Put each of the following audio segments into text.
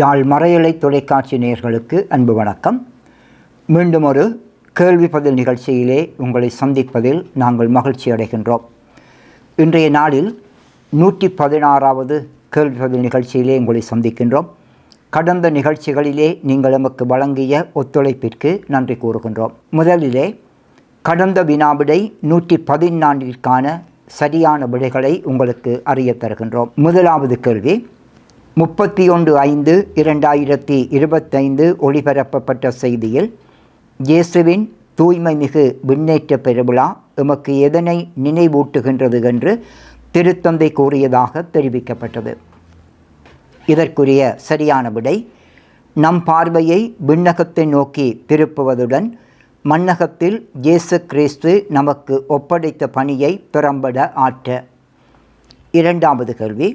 யாழ் மறையலை தொலைக்காட்சி நேயர்களுக்கு அன்பு வணக்கம். மீண்டும் ஒரு கேள்வி பதில் நிகழ்ச்சியிலே உங்களை சந்திப்பதில் நாங்கள் மகிழ்ச்சி அடைகின்றோம். இன்றைய நாளில் நூற்றி பதினாறாவது கேள்வி பதில் நிகழ்ச்சியிலே உங்களை சந்திக்கின்றோம். கடந்த நிகழ்ச்சிகளிலே நீங்கள் எமக்கு வழங்கிய ஒத்துழைப்பிற்கு நன்றி கூறுகின்றோம். முதலிலே கடந்த வினாவிடை நூற்றி பதினான்கிற்கான சரியான விடைகளை உங்களுக்கு அறிய தருகின்றோம். முதலாவது கேள்வி முப்பத்தி ஒன்று ஐந்து இரண்டாயிரத்தி இருபத்தைந்து ஒளிபரப்பப்பட்ட செய்தியில் இயேசுவின் தூய்மை மிகு விண்ணேற்ற பெருவிழா எமக்கு எதனை நினைவூட்டுகின்றது என்று திருத்தந்தை கூறியதாக தெரிவிக்கப்பட்டது. இதற்குரிய சரியான விடை நம் பார்வையை விண்ணகத்தை நோக்கி திருப்புவதுடன் மண்ணகத்தில் இயேசு கிறிஸ்து நமக்கு ஒப்படைத்த பணியை திறம்பட ஆற்ற. இரண்டாவது கேள்வி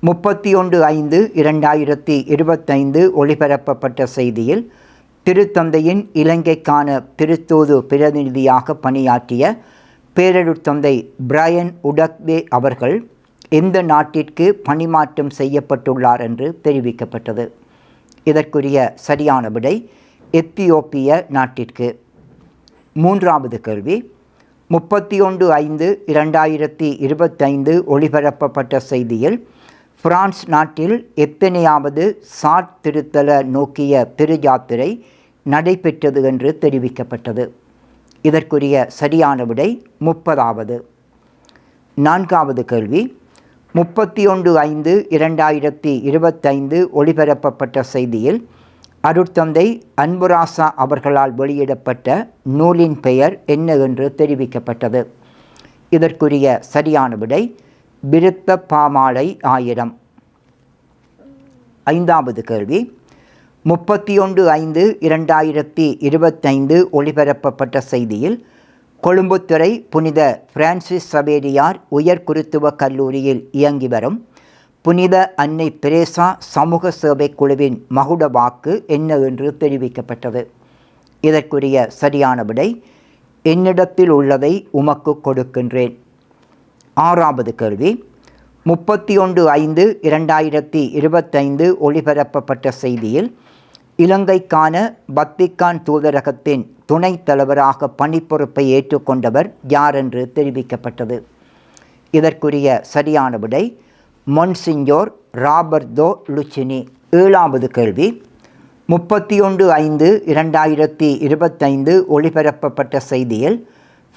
முப்பத்தி ஒன்று ஐந்து இரண்டாயிரத்தி இருபத்தைந்து ஒளிபரப்பப்பட்ட செய்தியில் திருத்தந்தையின் இலங்கைக்கான திருத்தூது பிரதிநிதியாக பணியாற்றிய பேரருட்தந்தை பிரையன் உடக்வே அவர்கள் எந்த நாட்டிற்கு பணிமாற்றம் செய்யப்பட்டுள்ளார் என்று தெரிவிக்கப்பட்டது. இதற்குரிய சரியான விடை எத்தியோப்பிய நாட்டிற்கு. மூன்றாவது கேள்வி. முப்பத்தி ஒன்று ஐந்து இரண்டாயிரத்தி இருபத்தைந்து ஒளிபரப்பப்பட்ட செய்தியில் பிரான்ஸ் நாட்டில் எத்தனையாவது சாட் திருத்தல நோக்கிய பெருஜாத்திரை நடைபெற்றது என்று தெரிவிக்கப்பட்டது. இதற்குரிய சரியான விடை முப்பதாவது. நான்காவது கேள்வி. முப்பத்தி ஒன்று ஐந்து இரண்டாயிரத்தி இருபத்தைந்து ஒளிபரப்பப்பட்ட செய்தியில் அருட்தந்தை அன்புராசா அவர்களால் வெளியிடப்பட்ட நூலின் பெயர் என்ன என்று தெரிவிக்கப்பட்டது. இதற்குரிய சரியான விடை விருத்த பாமாலை ஆயிரம். ஐந்தாவது கேள்வி. முப்பத்தி ஒன்று ஐந்து இரண்டாயிரத்தி இருபத்தைந்து ஒளிபரப்பப்பட்ட செய்தியில் கொழும்புத்துறை புனித பிரான்சிஸ் சவேரியார் உயர் குருத்துவ கல்லூரியில் இயங்கி வரும் புனித அன்னை பிரேசா சமூக சேவை குழுவின் மகுட வாக்கு என்ன என்று தெரிவிக்கப்பட்டது. இதற்குரிய சரியான விடை என்னிடத்தில் உள்ளதை உமக்கு கொடுக்கின்றேன். ஆறாவது கேள்வி முப்பத்தி ஒன்று ஐந்து இரண்டாயிரத்தி இருபத்தைந்து ஒளிபரப்பப்பட்ட செய்தியில் இலங்கைக்கான பத்திகான் தூதரகத்தின் துணைத் தலைவராக பணிப்பொறுப்பை ஏற்றுக்கொண்டவர் யார் என்று தெரிவிக்கப்பட்டது? இதற்குரிய சரியான விடை மொன்சிஞ்சோர் ராபர்தோ லுச்சினி. ஏழாவது கேள்வி முப்பத்தி ஒன்று ஐந்து இரண்டாயிரத்தி இருபத்தைந்து ஒளிபரப்பப்பட்ட செய்தியில்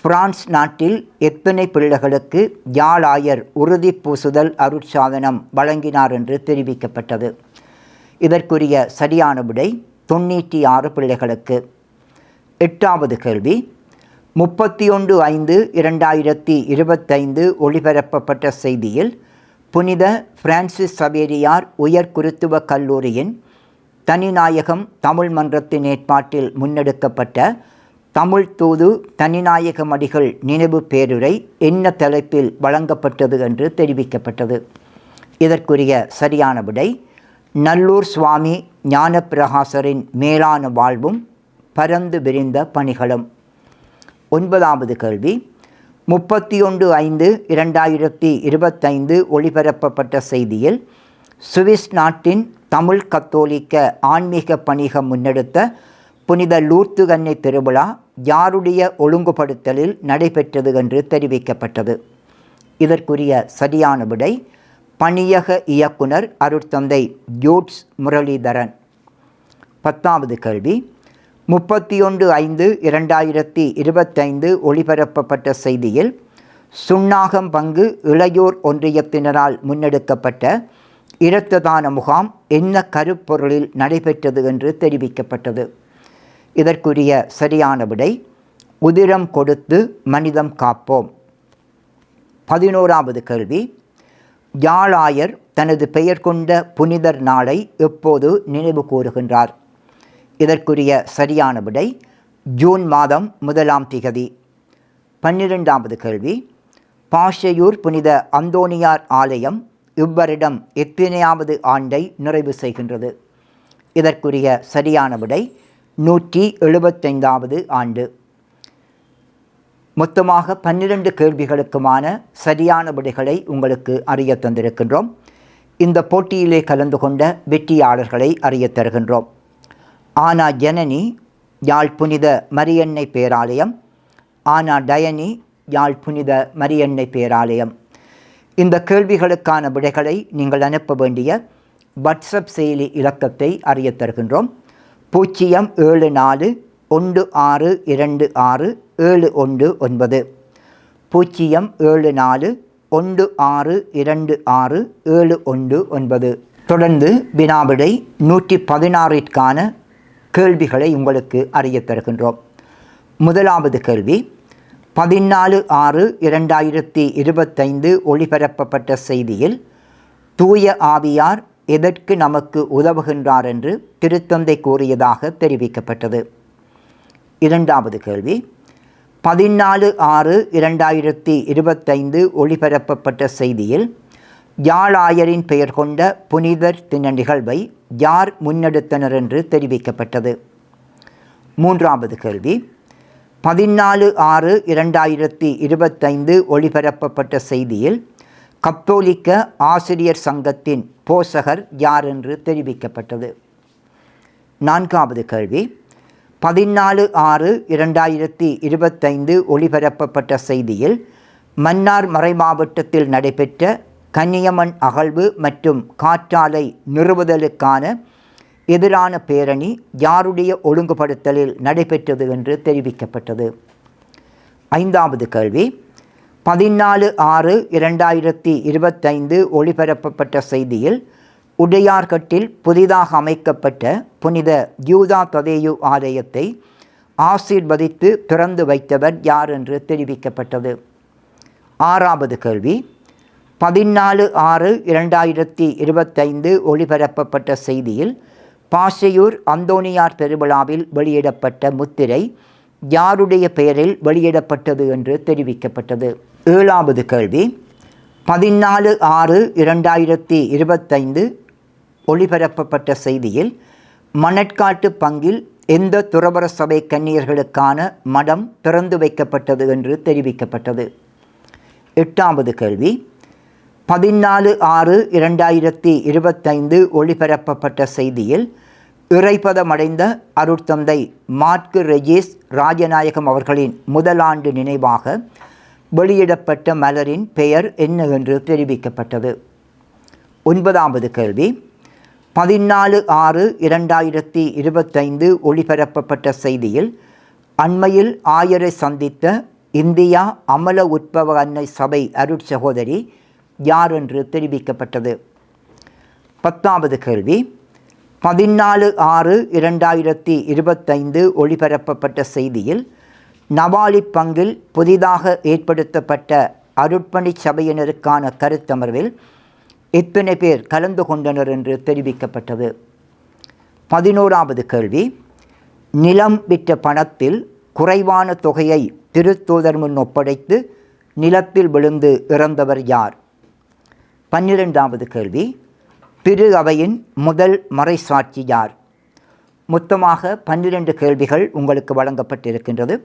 பிரான்ஸ் நாட்டில் எத்தனை பிள்ளைகளுக்கு யாழாயர் உறுதி பூசுதல் அருட்சாதனம் வழங்கினார் என்று தெரிவிக்கப்பட்டது. இதற்குரிய சரியான விடை தொண்ணூற்றி ஆறு பிள்ளைகளுக்கு. எட்டாவது கேள்வி. முப்பத்தி ஒன்று ஐந்து இரண்டாயிரத்தி இருபத்தைந்து ஒளிபரப்பப்பட்ட செய்தியில் புனித பிரான்சிஸ் சவேரியார் உயர் குருத்துவ கல்லூரியின் தனிநாயகம் தமிழ் மன்றத்தின் ஏற்பாட்டில் முன்னெடுக்கப்பட்ட தமிழ் தூது தனிநாயக மடிகள் நினைவு பேருரை என்ன தலைப்பில் வழங்கப்பட்டது என்று தெரிவிக்கப்பட்டது. இதற்குரிய சரியான விடை நல்லூர் சுவாமி ஞானப்பிரகாசரின் மேலான வாழ்வும் பரந்து விரிந்த பணிகளும். ஒன்பதாவது கேள்வி முப்பத்தி ஒன்று ஐந்து இரண்டாயிரத்தி இருபத்தைந்து ஒளிபரப்பப்பட்ட செய்தியில் சுவிஸ் நாட்டின் தமிழ் கத்தோலிக்க ஆன்மீக பணிகம் முன்னெடுத்த புனித லூர்த்து கன்னை திருவிழா யாருடைய ஒழுங்குபடுத்தலில் நடைபெற்றது என்று தெரிவிக்கப்பட்டது. இதற்குரிய சரியான விடை பணியக இயக்குனர் அருட்தந்தை ஜோட்ஸ் முரளிதரன். பத்தாவது கேள்வி. முப்பத்தி ஒன்று ஐந்து இரண்டாயிரத்தி இருபத்தைந்து ஒளிபரப்பப்பட்ட செய்தியில் சுண்ணாகம் பங்கு இளையோர் ஒன்றியத்தினரால் முன்னெடுக்கப்பட்ட இரத்த தான முகாம் என்ன கருப்பொருளில் நடைபெற்றது என்று தெரிவிக்கப்பட்டது. இதற்குரிய சரியான விடை உதிரம் கொடுத்து மனிதம் காப்போம். பதினோராவது கேள்வி. யாழாயர் தனது பெயர் கொண்ட புனிதர் நாளை எப்போது நினைவு கூறுகின்றார்? இதற்குரிய சரியான விடை ஜூன் மாதம் முதலாம் திகதி. பன்னிரெண்டாவது கேள்வி. பாஷையூர் புனித அந்தோனியார் ஆலயம் இவ்வரிடம் எத்தனையாவது ஆண்டை நிறைவு செய்கின்றது? இதற்குரிய சரியான விடை நூற்றி எழுபத்தைந்தாவது ஆண்டு. மொத்தமாக பன்னிரண்டு கேள்விகளுக்குமான சரியான விடைகளை உங்களுக்கு அறிய தந்திருக்கின்றோம். இந்த போட்டியிலே கலந்து கொண்ட வெற்றியாளர்களை அறியத் தருகின்றோம். ஆனா ஜனனி யாழ் புனித மரியன்னை பேராலயம். ஆனா டயனி யாழ் புனித மரியன்னை பேராலயம். இந்த கேள்விகளுக்கான விடைகளை நீங்கள் அனுப்ப வேண்டிய வாட்ஸ்அப் செயலி இலக்கத்தை அறிய தருகின்றோம். பூஜ்ஜியம் ஏழு நாலு ஒன்று ஆறு இரண்டு ஆறு ஏழு ஒன்று ஒன்பது. பூஜ்ஜியம் ஏழு நாலு ஒன்று ஆறு இரண்டு ஆறு ஏழு ஒன்று ஒன்பது. தொடர்ந்து வினாவிடை நூற்றி பதினாறிற்கான கேள்விகளை உங்களுக்கு அறியத் தருகின்றோம். முதலாவது கேள்வி பதினாலு ஆறு இரண்டாயிரத்தி இருபத்தைந்து ஒளிபரப்பப்பட்ட செய்தியில் தூய ஆவியார் எதற்கு நமக்கு உதவுகின்றார் என்று திருத்தந்தை கூறியதாக தெரிவிக்கப்பட்டது. இரண்டாவது கேள்வி. பதினாலு ஆறு இரண்டாயிரத்தி இருபத்தைந்து ஒளிபரப்பப்பட்ட செய்தியில் யாழாயரின் பெயர் கொண்ட புனிதர் தின நிகழ்வை யார் முன்னெடுத்தனர் என்று தெரிவிக்கப்பட்டது. மூன்றாவது கேள்வி. பதினாலு ஆறு இரண்டாயிரத்தி இருபத்தைந்து ஒளிபரப்பப்பட்ட செய்தியில் கத்தோலிக்க ஆசிரியர் சங்கத்தின் போசகர் யார் என்று தெரிவிக்கப்பட்டது? நான்காவது கேள்வி. பதினாலு ஆறு இரண்டாயிரத்தி இருபத்தைந்து ஒளிபரப்பப்பட்ட செய்தியில் மன்னார் மறைமாவட்டத்தில் நடைபெற்ற கன்னியம்மன் அகழ்வு மற்றும் காற்றாலை நிறுவுதலுக்கான எதிரான பேரணி யாருடைய ஒழுங்குபடுத்தலில் நடைபெற்றது என்று தெரிவிக்கப்பட்டது? ஐந்தாவது கேள்வி. பதினாலு ஆறு இரண்டாயிரத்தி இருபத்தைந்து ஒளிபரப்பப்பட்ட செய்தியில் உடையார்கட்டில் புதிதாக அமைக்கப்பட்ட புனித யூதா ததேயு ஆலயத்தை ஆசீர்வதித்து திறந்து வைத்தவர் யார் என்று தெரிவிக்கப்பட்டது. ஆறாவது கேள்வி பதினாலு ஆறு இரண்டாயிரத்தி இருபத்தைந்து ஒளிபரப்பப்பட்ட செய்தியில் பாசையூர் அந்தோனியார் பெருவிழாவில் வெளியிடப்பட்ட முத்திரை யாருடைய பெயரில் வெளியிடப்பட்டது என்று தெரிவிக்கப்பட்டது. ஏழாவது கேள்வி. பதினாலு ஆறு இரண்டாயிரத்தி இருபத்தைந்து ஒளிபரப்பப்பட்ட செய்தியில் மணற்காட்டு பங்கில் எந்த துறவர சபை கன்னியர்களுக்கான மடம் திறந்து வைக்கப்பட்டது என்று தெரிவிக்கப்பட்டது? எட்டாவது கேள்வி. பதினாலு ஆறு இரண்டாயிரத்தி இருபத்தைந்து ஒளிபரப்பப்பட்ட செய்தியில் இறைப்பதமடைந்த அருட்தந்தை மார்க்கு ரெஜிஸ் ராஜநாயகம் அவர்களின் முதலாண்டு நினைவாக வெளியிடப்பட்ட மலரின் பெயர் என்ன என்று தெரிவிக்கப்பட்டது. ஒன்பதாவது கேள்வி. பதினாலு ஆறு இரண்டாயிரத்தி இருபத்தைந்து ஒளிபரப்பப்பட்ட செய்தியில் அண்மையில் ஆயரை சந்தித்த இந்தியா அமல உட்பவ அன்னை சபை அருட்சகோதரி யார் என்று தெரிவிக்கப்பட்டது. பத்தாவது கேள்வி. பதினாலு ஆறு இரண்டாயிரத்தி இருபத்தைந்து ஒளிபரப்பப்பட்ட செய்தியில் நவாலி பங்கில் புதிதாக ஏற்படுத்தப்பட்ட அருட்பணி சபையினருக்கான கருத்தமர்வில் இத்தனை பேர் கலந்து கொண்டனர் என்று தெரிவிக்கப்பட்டது. பதினோராவது கேள்வி. நிலம் விற்ற பணத்தில் குறைவான தொகையை திருத்தூதர் முன் ஒப்படைத்து நிலத்தில் விழுந்து இறந்தவர் யார்? பன்னிரெண்டாவது கேள்வி. திரு அவையின் முதல் மறைசாட்சி யார்? மொத்தமாக பன்னிரண்டு கேள்விகள் உங்களுக்கு வழங்கப்பட்டிருக்கின்றது.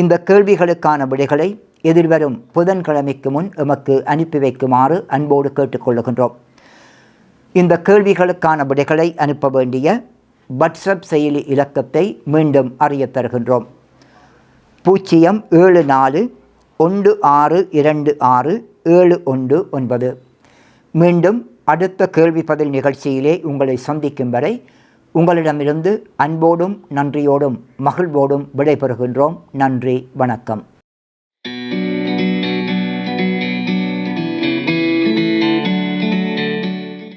இந்த கேள்விகளுக்கான விடைகளை எதிர்வரும் புதன்கிழமைக்கு முன் எமக்கு அனுப்பி வைக்குமாறு அன்போடு கேட்டுக்கொள்ளுகின்றோம். இந்த கேள்விகளுக்கான விடைகளை அனுப்ப வேண்டிய வாட்ஸ்அப் செயலி இலக்கத்தை மீண்டும் அறிய தருகின்றோம். பூஜ்ஜியம் ஏழு நாலு ஒன்று ஆறு இரண்டு ஆறு ஏழு ஒன்று ஒன்பது. மீண்டும் அடுத்த கேள்வி பதில் நிகழ்ச்சியிலே உங்களை சந்திக்கும் வரை உங்களிடமிருந்து அன்போடும் நன்றியோடும் மகிழ்வோடும் விடைபெறுகின்றோம். நன்றி வணக்கம்.